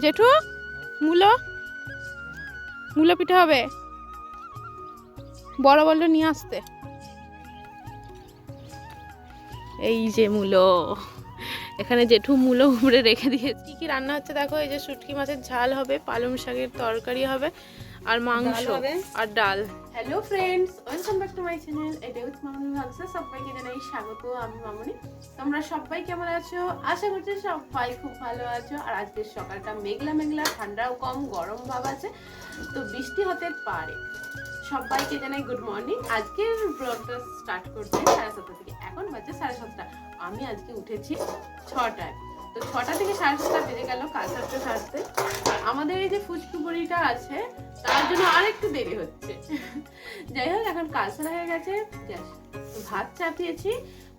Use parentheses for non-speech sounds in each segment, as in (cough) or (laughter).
জেঠু, মূলো। মূলো পিঠে হবে। বড় বড় নিয়ে আসতে। এই যে মূলো, এখানে জেঠু মূলো উপরে রেখে দিয়েছে। কি কি রান্না হচ্ছে দেখো? এই যে শুটকি মাছের ঝাল হবে, পালং শাকের তরকারি হবে আর মাংস আর ডাল। Hello friends welcome back to my channel এটা উইথ মামনি ভালসা সবাইকে জানাই স্বাগত আমি মামনি। তোমরা সবাই কেমন আছো? আশা করছি সবাই খুব ভালো আছো। আর আজকের সকালটা মেঘলা মেঘলা ঠান্ডাও কম গরম ভাব আছে তো বৃষ্টি হতে পারে। সবাইকে জানাই গুড মর্নিং আজকের ব্লগটা স্টার্ট করছি সাড়ে সাতটা থেকে। এখন বাজে সাড়ে সাতটা। আমি আজকে উঠেছি ছটায়। তো ছটা থেকে সাড়ে সাতটা বেজে গেল কাজ সারতে সারতে আমাদের এই যে ফুচকু বড়িটা আছে তার জন্য আর একটু দেরি হচ্ছে। যাই হোক এখন কাজ সারা হয়ে গেছে। ভাত চাপিয়েছি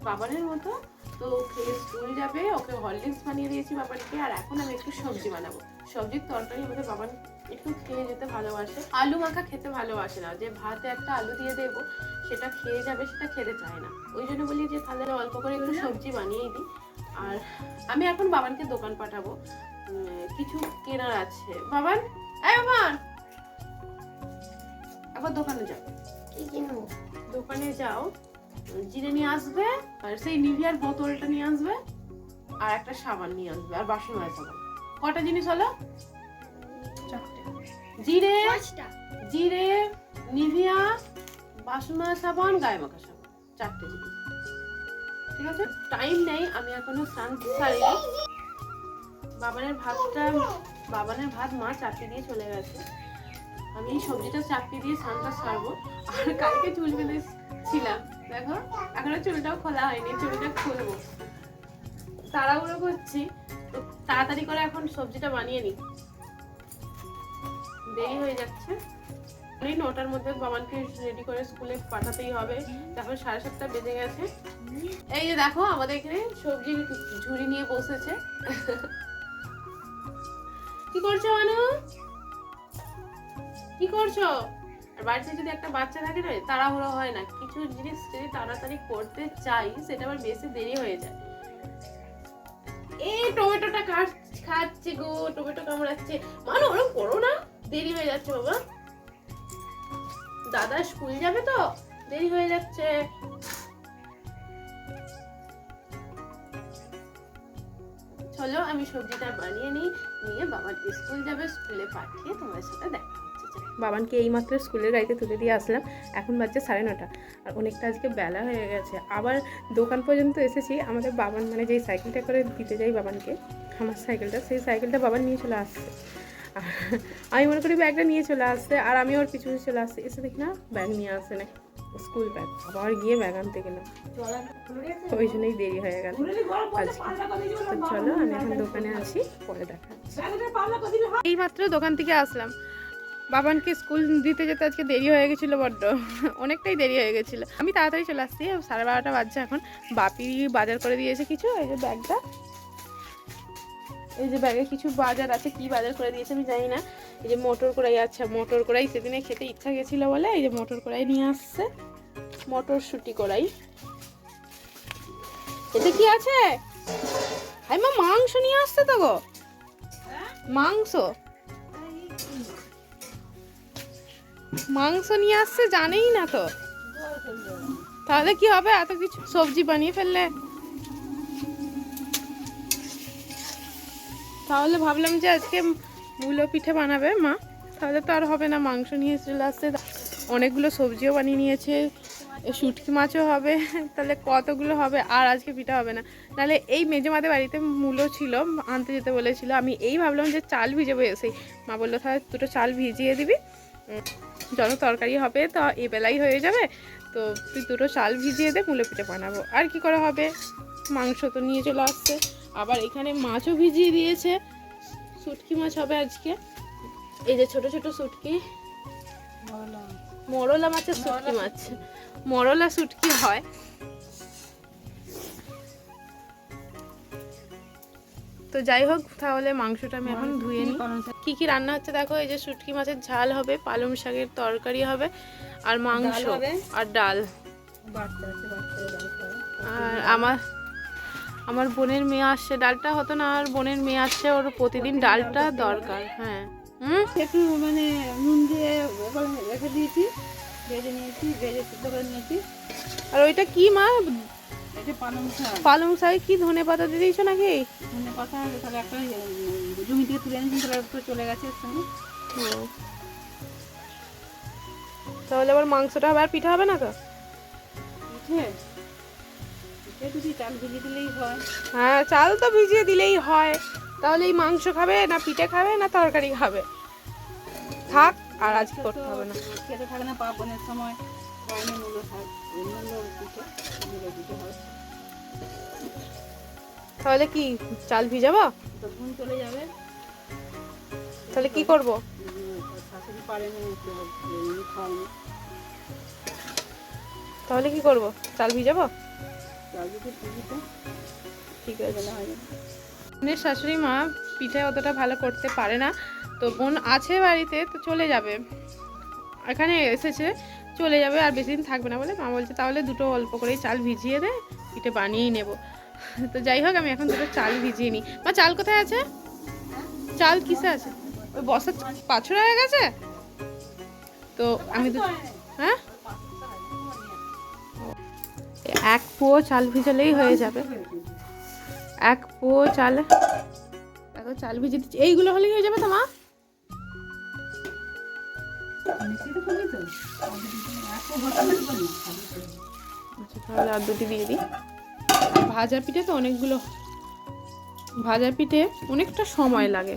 বাবানের মতো। তো খেয়ে স্কুল যাবে ওকে হরলিক্স বানিয়ে দিয়েছি বাবানকে আর এখন আমি একটু সবজি বানাবো। সবজির তরকারি আমাদের বাবান একটু খেয়ে যেতে ভালোবাসে। আলু মাখা খেতে ভালোবাসে না যে ভাতে একটা আলু দিয়ে দেবো সেটা খেয়ে যাবে সেটা খেতে চায় না। ওই জন্য বলি যে তাহলে অল্প করে একটু সবজি বানিয়েই দিই। আর আমি এখন বাবানকে দোকান পাঠাবো। কিছু কেনার আছে। বাবান? এই বাবান! আবার দোকানে যাও। কি কিনবো? দোকানে যাও। জিরে নিয়ে আসবে আর সেই নিভিয়ার বোতলটা নিয়ে আসবে আর একটা সাবান নিয়ে আসবে আর বাসন মাজা সাবান কটা জিনিস হলো? জিরে জিরে নিভিয়া বাসন মাজা সাবান গায়ে মাখা সাবান। চারটে জিনিস। ঠিক আছে? টাইম নেই, আমি এখনও স্নান সারিনি। বাবানের ভাতটা, বাবানের ভাত মা চাপিয়ে দিয়ে চলে গেছে। আমি সবজিটা চাপিয়ে দিয়ে স্নানটা সারবো। আর কালকে চুল বেঁধেছিলাম, দেখো? এখনও চুলটাও খোলা হয়নি, চুলটা খুলবো। তাড়াহুড়ো করছি তাড়াতাড়ি করে এখন সবজিটা বানিয়ে নিই। দেরি হয়ে যাচ্ছে। এই নটার মধ্যে বাবানকে রেডি করে স্কুলে পাঠাতেই হবে। তারপর সাড়ে সাতটা বেজে গেছে। এই যে দেখো, আমাদের এখানে সবজি ঝুড়ি নিয়ে বসেছে। কি করছ, মানু? কি করছ? আর বাড়িতে যদি একটা বাচ্চা থাকে না, তাড়াহুড়ো হয় না। কিছু জিনিস যদি তাড়াতাড়ি করতে চাই, সেটা আবার বেশি দেরি হয়ে যায়। এই টমেটোটা খাচ্ছে গো, টমেটো কামড়াচ্ছে। মানু ওরকম করো না। দেরি হয়ে যাচ্ছে, বাবা। দাদা স্কুল যাবে তো? দেরি হয়ে যাচ্ছে। চলো, আমি সবজিটা বানিয়ে নিই। নিয়ে বাবার স্কুল যাবে, স্কুলে পাঠিয়ে তোমার সাথে দেখা। বাবানকে এইমাত্র স্কুলের গাড়িতে তুলে দিয়ে আসলাম। এখন বাজছে সাড়ে নটা। আর অনেকটা আজকে বেলা হয়ে গেছে। আবার দোকান পর্যন্ত এসেছি। আমাদের বাবান মানে যেই সাইকেলটা করে দিতে যাই বাবানকে, আমার সাইকেলটা, সেই সাইকেলটা বাবান নিয়ে চলে আসছে। (laughs) আমি মনে করি ব্যাগটা নিয়ে চলে আসছে, আর আমি ওর পিছু চলে আসছে। এসে দেখি না, ব্যাগ নিয়ে আসছে না স্কুল ব্যাগ। আবার গিয়ে ব্যাগ আনতে গেলাম ওই জন্যই দেরি হয়ে গেল। আজকে। চলো, আমি এখন দোকানে আছি, পরে দেখা হচ্ছে। এইমাত্র দোকান থেকে আসলাম। বাবানকে স্কুল দিতে যেতে আজকে দেরি হয়ে গেছিল বড্ড। অনেকটাই দেরি হয়ে গেছিল। আমি তাড়াতাড়ি চলে আসছি, সাড়ে বারোটা বাজছে এখন। বাপি বাজার করে দিয়েছে কিছু, এই যে ব্যাগটা। এই যে ব্যাগে কিছু বাজার আছে, কি বাজার করে দিয়েছে আমি জানি না। এই যে মোটর কড়াই আচ্ছা মোটর কড়াই সেদিনে খেতে ইচ্ছা গেছিল বলে এই যে মোটর কড়াই নিয়ে আসছে। মটর শুটি কড়াই। এতে কি আছে? হাই মা, মাংস নিয়ে আসছে তো গো। মাংস? মাংস নিয়ে আসছে জানেই না তো। তাহলে কি হবে? এত কিছু সবজি বানিয়ে ফেললে। তাহলে ভাবলাম যে আজকে মূলো পিঠে বানাবে মা। তাহলে তো আর হবে না, মাংস নিয়ে চলে আসছে। অনেকগুলো সবজিও বানিয়ে নিয়েছে শুটকি মাছও হবে, তাহলে কতগুলো হবে আর আজকে পিঠা হবে না। নাহলে এই মেজে মাদের বাড়িতে মূলো ছিল, আনতে যেতে বলেছিল। আমি এই ভাবলাম যে চাল ভিজাবো, এসেই মা বলল, তাহলে দুটো চাল ভিজিয়ে দিবি। যত তরকারি হবে তো এ বেলাই হয়ে যাবে। তো তুই দুটো চাল ভিজিয়ে দে, মূলো পিঠে বানাবো। আর কি করা হবে? মাংস তো নিয়ে চলে আসছে। আবার এখানে মাছও ভিজিয়ে দিয়েছে। শুটকি মাছ হবে আজকে। এই যে ছোট ছোট শুটকি মরলা মাছের শুটকি মাছ। মরলা শুটকি হয়। তো যাই হোক তাহলে মাংসটা আমি এখন ধুয়ে নিই। কি কি রান্না হচ্ছে দেখো এই যে শুটকি মাছের ঝাল হবে পালং শাকের তরকারি হবে আর মাংস। আর ডাল। আর আমার আমার বোনের মেয়ে আসছে ডালটা হতো না আর বোনের মেয়ে আসছে ওর প্রতিদিন ডালটা দরকার হ্যাঁ। হুম? একটু মানে নুন দিয়ে রেখে দিয়েছি ভেজে নিয়েছি ভেজে সিদ্ধ করে নিয়েছি। আর ওইটা কি মা? পালং শাক কি ধনে পাতা দিয়ে দিয়েছ নাকি? ধনে পাতা তাহলে একটা জমি থেকে তুলে এনেছি তাহলে একটু চলে গেছে এর সঙ্গে। তাহলে আবার মাংসটা আবার পিঠা হবে না তো? পিঠে? হয়। চাল তো ভিজিয়ে দিলেই হয়। তাহলে এই মাংস খাবে না পিঠে খাবে না তরকারি খাবে? থাক আর আজকে করতে হবে না। খেতে থাকে পাবনের সময়। তাহলে কি চাল ভিজাবো? চলে যাবে। তাহলে কি করব? তাহলে কি করব? চাল ভিজাবো? ঠিক আছে শাশুড়ি মা পিঠে অতটা ভালো করতে পারে না, তো বোন আছে বাড়িতে, তো চলে যাবে। এখানে এসেছে, চলে যাবে আর বেশি দিন থাকবে না বলে মা বলছে, তাহলে দুটো অল্প করেই চাল ভিজিয়ে দে, পিঠে বানিয়েই নেব। তো যাই হোক, আমি এখন দুটো চাল ভিজিয়ে নিই। মা, চাল কোথায় আছে? চাল কিসে আছে? ওই বসার পাছড় হয়ে গেছে? তো আমি তো হ্যাঁ? এক পুয়ো চাল ভিজালেই হয়ে যাবে। এক পুয়ো চাল। দেখো, চাল ভিজে দিচ্ছি। এইগুলো হলেই হয়ে যাবে তো, মা? আচ্ছা তাহলে আর দুটি দিয়ে দিই। ভাজা পিঠে তো অনেকগুলো। ভাজা পিঠে অনেকটা সময় লাগে।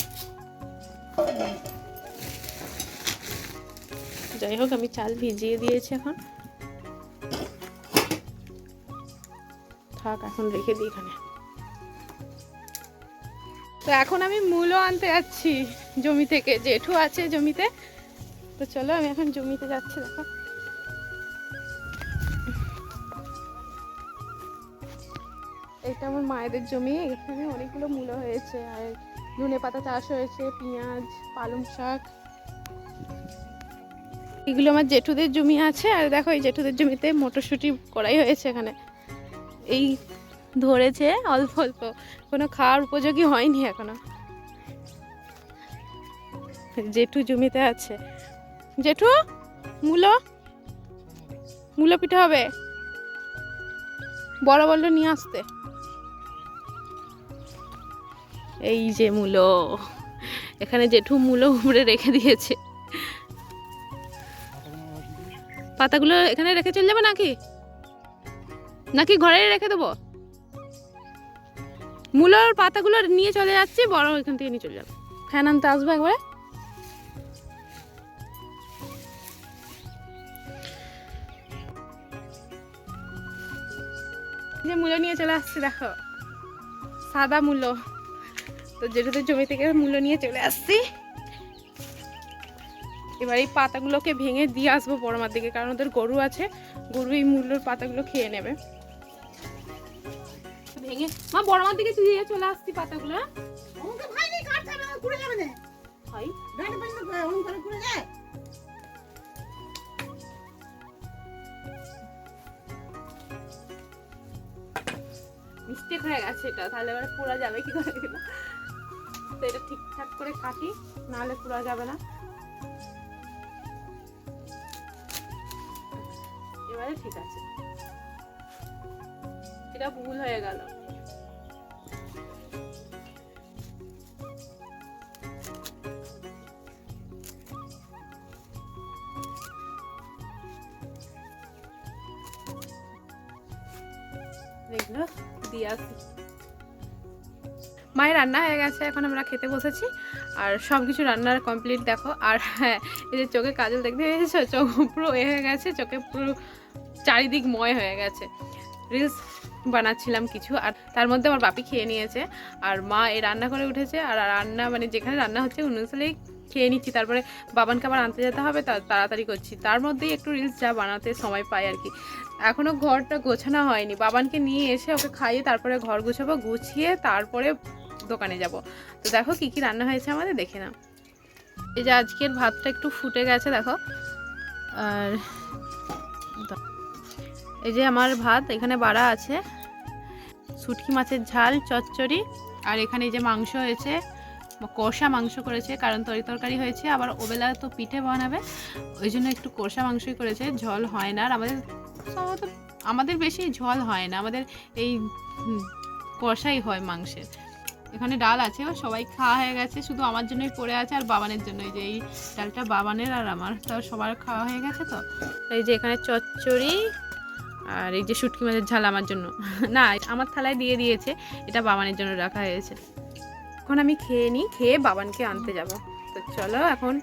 যাই হোক, আমি চাল ভিজিয়ে দিয়েছি এখন। থাক, এখন রেখে দিই এখানে। তো এখন আমি মূলও আনতে যাচ্ছি জমি থেকে, জেঠু আছে জমিতে। তো চলো, আমি এখন জমিতে যাচ্ছি, দেখো। এটা আমার মায়েদের জমি, এখানে অনেকগুলো মূলো হয়েছে, আর ধনে পাতা চাষ হয়েছে, পেঁয়াজ, পালং শাক। এগুলো আমার জেঠুদের জমি আছে, আর দেখো, এই জেঠুদের জমিতে মটরশুঁটি করাই হয়েছে এখানে। এই ধরেছে অল্প অল্প। কোনো খাওয়ার উপযোগী হয়নি এখনও। জেঠু জমিতে আছে। জেঠু, মূলো মূলো পিঠা হবে। বড় বড় নিয়ে আসতে। এই যে মূলো, এখানে জেঠু মূলো উপরে রেখে দিয়েছে। পাতাগুলো এখানে রেখে চলে যাবে নাকি? নাকি ঘরে রেখে দেবো? মূলোর পাতাগুলো নিয়ে চলে যাচ্ছি বড় এখান থেকে নিয়ে চলে যাবে। ফ্যান আনতে আসবে একবারে। যে মূলো নিয়ে চলে আসছে, দেখো। সাদা মূলো। তো যেটাতে জমি থেকে মূলো নিয়ে চলে আসছি। এবার এই পাতাগুলোকে ভেঙে দিয়ে আসব বড় মার দিকে, কারণ ওদের গরু আছে। গরু এই মূল্যর পাতাগুলো খেয়ে নেবে। ভেঙে। মা বড় মার দিকে দিয়ে চলে আসছি পাতাগুলো হ্যাঁ? আমাকে ভাই নেই কাটতে হবে আমার কুড়ে যাবে না। হয়। গাড়ি পাইলে ওরকম করে কুড়ে যায়। মিস্টেক হয়ে গেছে এটা তাহলে এবার পোড়া যাবে কি করে? তো এটা ঠিকঠাক করে কাটি নাহলে পোড়া যাবে না। এবারে ঠিক আছে। এটা ভুল হয়ে গেল। মায়ের রান্না হয়ে গেছে, এখন আমরা খেতে বসেছি। আর সব কিছু রান্নার কমপ্লিট দেখো। আর হ্যাঁ এই যে চোখে কাজল দেখতে পেয়েছ? চোখ পুরো এ হয়ে গেছে, চোখে পুরো চারিদিক ময় হয়ে গেছে। রিলস বানাচ্ছিলাম কিছু, আর তার মধ্যে আমার বাপি খেয়ে নিয়েছে, আর মা এই রান্না করে উঠেছে, আর রান্না মানে যেখানে রান্না হচ্ছে অনুসারেই খেয়ে নিচ্ছি। তারপরে বাবানকে আবার আনতে যেতে হবে তাড়াতাড়ি করছি। তার মধ্যেই একটু রিলস যা বানাতে সময় পাই আর কি। এখনও ঘরটা গোছানো হয়নি। বাবানকে নিয়ে এসে ওকে খাইয়ে তারপরে ঘর গুছাবো, গুছিয়ে তারপরে দোকানে যাব। তো দেখো কি কি রান্না হয়েছে আমাদের, দেখে নাও। এই যে আজকের ভাতটা একটু ফুটে গেছে, দেখো। আর এই যে আমার ভাত, এখানে বাড়া আছে। শুটকি মাছের ঝাল, চচ্চড়ি। আর এখানে এই যে মাংস হয়েছে কষা মাংস করেছে, কারণ তরি তরকারি হয়েছে, আবার ওবেলা তো পিঠে বানাবে। ওই জন্য একটু কষা মাংসই করেছে, ঝল হয় না। আর আমাদের সম্ভবত, আমাদের বেশি ঝোল হয় না, আমাদের এই কষাই হয় মাংসের। এখানে ডাল আছে সবাই খাওয়া হয়ে গেছে, শুধু আমার জন্যই পড়ে আছে আর বাবানের জন্যই যে এই ডালটা বাবানের আর আমার, তাও সবার খাওয়া হয়ে গেছে তো। এই যে এখানে চচ্চড়ি আর এই যে শুটকি মাছের ঝাল আমার জন্য। (laughs) না, আমার থালায় দিয়ে দিয়েছে, এটা বাবানের জন্য রাখা হয়েছে। এখন আমি খেয়ে নিই, খেয়ে বাবানকে আনতে যাব। তো চলো এখন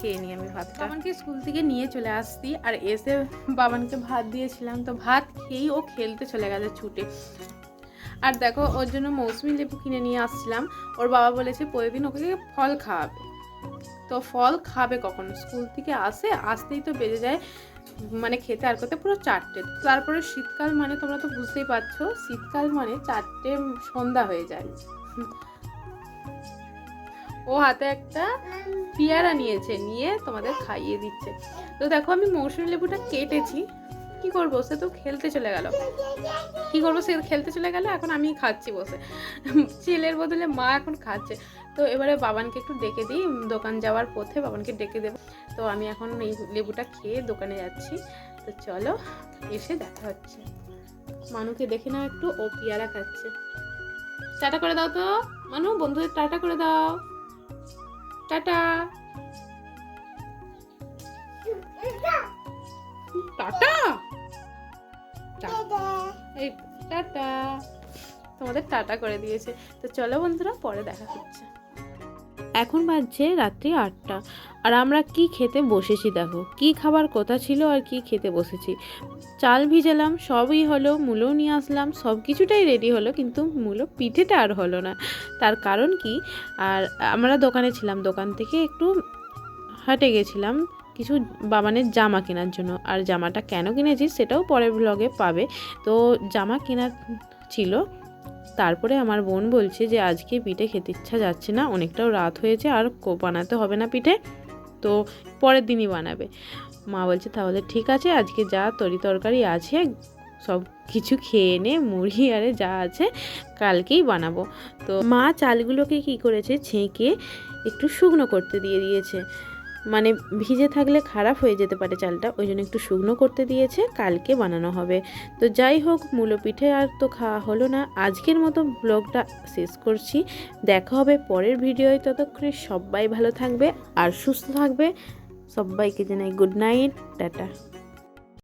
খেয়ে নিই আমি ভাত বাবানকে স্কুল থেকে নিয়ে চলে আসছি, আর এসে বাবানকে ভাত দিয়েছিলাম। তো ভাত খেয়েই ও খেলতে চলে গেছে ছুটে। আর দেখো, ওর জন্য মৌসুমি লেবু কিনে নিয়ে আসছিলাম। ওর বাবা বলেছে, প্রতিদিন ওকে ফল খাওয়াবে। তো ফল খাবে কখন? স্কুল থেকে আসে, আসতেই তো বেজে যায় মানে খেতে আর করতে পুরো চারটে। তারপরে শীতকাল মানে তোমরা তো বুঝতেই পারছ, শীতকাল মানে চারটে সন্ধ্যা হয়ে যায়। ও হাতে একটা পেয়ারা নিয়েছে, নিয়ে তোমাদের খাইয়ে দিচ্ছে। তো দেখো আমি মৌসুমি লেবুটা কেটেছি। কি করব? সে তো খেলতে চলে গেল। কি করব? সে খেলতে চলে গেল, এখন আমি খাচ্ছি বসে। ছেলের বদলে মা এখন খাচ্ছে। তো এবারে বাবানকে একটু ডেকে দিই দোকান যাওয়ার পথে বাবানকে ডেকে দেবো। তো আমি এখন এই লেবুটা খেয়ে দোকানে যাচ্ছি। তো চলো, এসে দেখা হচ্ছে। মানুকে দেখে নাও একটু, ও পেয়ারা খাচ্ছে। টাটা করে দাও তো। মানু, বন্ধুদের টাটা করে দাও। টাটা? টাটা। এই, টাটা। তোমাদের টাটা করে দিয়েছে। তো চলো বন্ধুরা, পরে দেখা হচ্ছে। এখন বাজছে রাত্রি আটটা। আর আমরা কি খেতে বসেছি দেখো। কি খাবার কথা ছিল আর কি খেতে বসেছি। চাল ভিজালাম, সবই হলো মূলও নিয়ে আসলাম সব কিছুটাই রেডি হলো, কিন্তু মূলো পিঠেটা আর হলো না। তার কারণ কি? আর আমরা দোকানে ছিলাম, দোকান থেকে একটু হাটে গেছিলাম কিছু বাবানের জামা কেনার জন্য। আর জামাটা কেন কিনেছি সেটাও পরের ব্লগে পাবে। তো জামা কেনার ছিল তারপরে আমার বোন বলছে যে, আজকে পিঠে খেতে ইচ্ছা যাচ্ছে না, অনেকটাও রাত হয়েছে, আর বানাতে হবে না পিঠে। তো পরের দিনই বানাবে। মা বলছে, তাহলে ঠিক আছে, আজকে যা তরি তরকারি আছে, সব কিছু খেয়ে নে, মুড়ি (laughs) আরে যা আছে, কালকেই বানাবো। তো মা চালগুলোকে কি করেছে, ছেঁকে একটু শুকনো করতে দিয়ে দিয়েছে। মানে ভিজে থাকলে খারাপ হয়ে যেতে পারে চালটা, ওই জন্য একটু শুকনো করতে দিয়েছে, কালকে বানানো হবে। তো যাই হোক মূলো পিঠে আর তো খাওয়া হলো না। আজকের মতো ব্লগটা শেষ করছি। দেখা হবে পরের ভিডিওয়। ততক্ষণে সবাই ভালো থাকবে আর সুস্থ থাকবে। সবাইকে জানাই গুড নাইট টাটা।